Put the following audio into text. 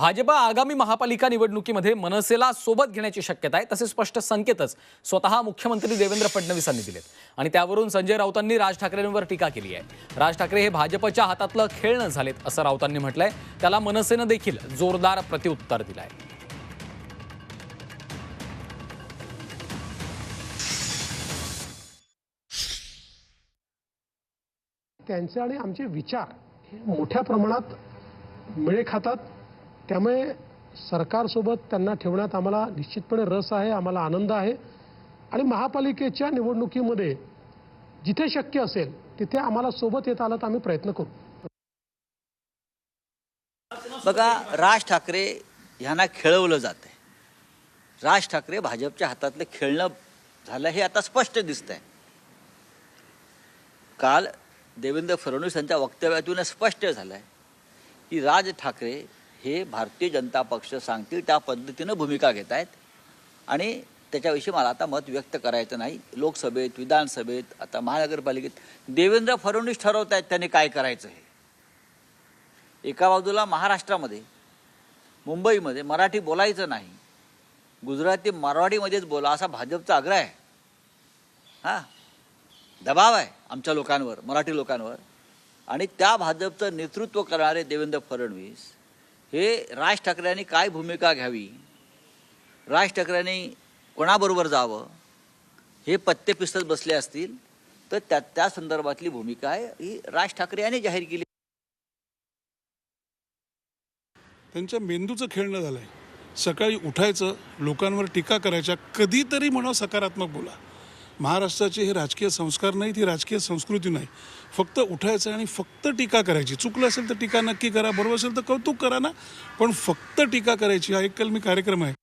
भाजपा आगामी महापालिका निवडणुकीमध्ये मनसेला सोबत घेण्याची शक्यता आहे तसे स्पष्ट संकेतच स्वतः मुख्यमंत्री देवेंद्र फडणवीसांनी दिलेत. आणि त्यावरून संजय राऊतांनी राज ठाकरेंवर टीका केली आहे. राज ठाकरे हे भाजपच्या हातातलं खेळणं झालेत असं राऊतांनी म्हटलंय. त्याला मनसेनं देखील जोरदार प्रत्युत्तर दिलंय. त्यांचे आणि आमचे विचार मोठ्या प्रमाणात मिळे खातात. त्यामुळे सरकारसोबत त्यांना ठेवण्यात आम्हाला निश्चितपणे रस आहे आम्हाला आनंद आहे. आणि महापालिकेच्या निवडणुकीमध्ये जिथे शक्य असेल तिथे आम्हाला सोबत येत आलं तर आम्ही प्रयत्न करू. बघा राज ठाकरे यांना खेळवलं जात आहे राज ठाकरे भाजपच्या हातातलं खेळणं झालं हे आता स्पष्ट दिसत आहे काल देवेंद्र फडणवीस यांच्या वक्तव्यातून स्पष्ट झालं आहे की राज ठाकरे हे भारतीय जनता पक्ष सांगतील त्या पद्धतीनं भूमिका घेत आहेत आणि त्याच्याविषयी मला आता मत व्यक्त करायचं नाही. लोकसभेत विधानसभेत आता महानगरपालिकेत देवेंद्र फडणवीस ठरवत आहेत त्यांनी काय करायचं हे. एका बाजूला महाराष्ट्रामध्ये मुंबईमध्ये मराठी बोलायचं नाही. गुजराती मराठीमध्येच बोला असा भाजपचा आग्रह आहे. हां? दबाव आहे आमच्या लोकांवर मराठी लोकांवर. आणि त्या भाजपचं नेतृत्व करणारे देवेंद्र फडणवीस हे राज ठाकरेंनी काय भूमिका घ्यावी? राज ठाकरेंनी कोणाबरोबर जावं? हे पत्ते पिस्तत बसले असतील तर त्या त्या संदर्भातली भूमिका आहे ही राज ठाकरे यांनी जाहीर केली. त्यांच्या मेंदूचं खेळणं झालंय. सकाळी उठायचं लोकांवर टीका करायच्या कधीतरी म्हणा सकारात्मक बोला. महाराष्ट्राचे हे राजकीय संस्कार नाहीत ही राजकीय संस्कृती नाही. फक्त उठायचं आणि फक्त टीका करायची. चुकलं असेल तर टीका नक्की करा बरोबर असेल तर कौतुक करा ना. पण फक्त टीका करायची हा एक कलमी कार्यक्रम आहे.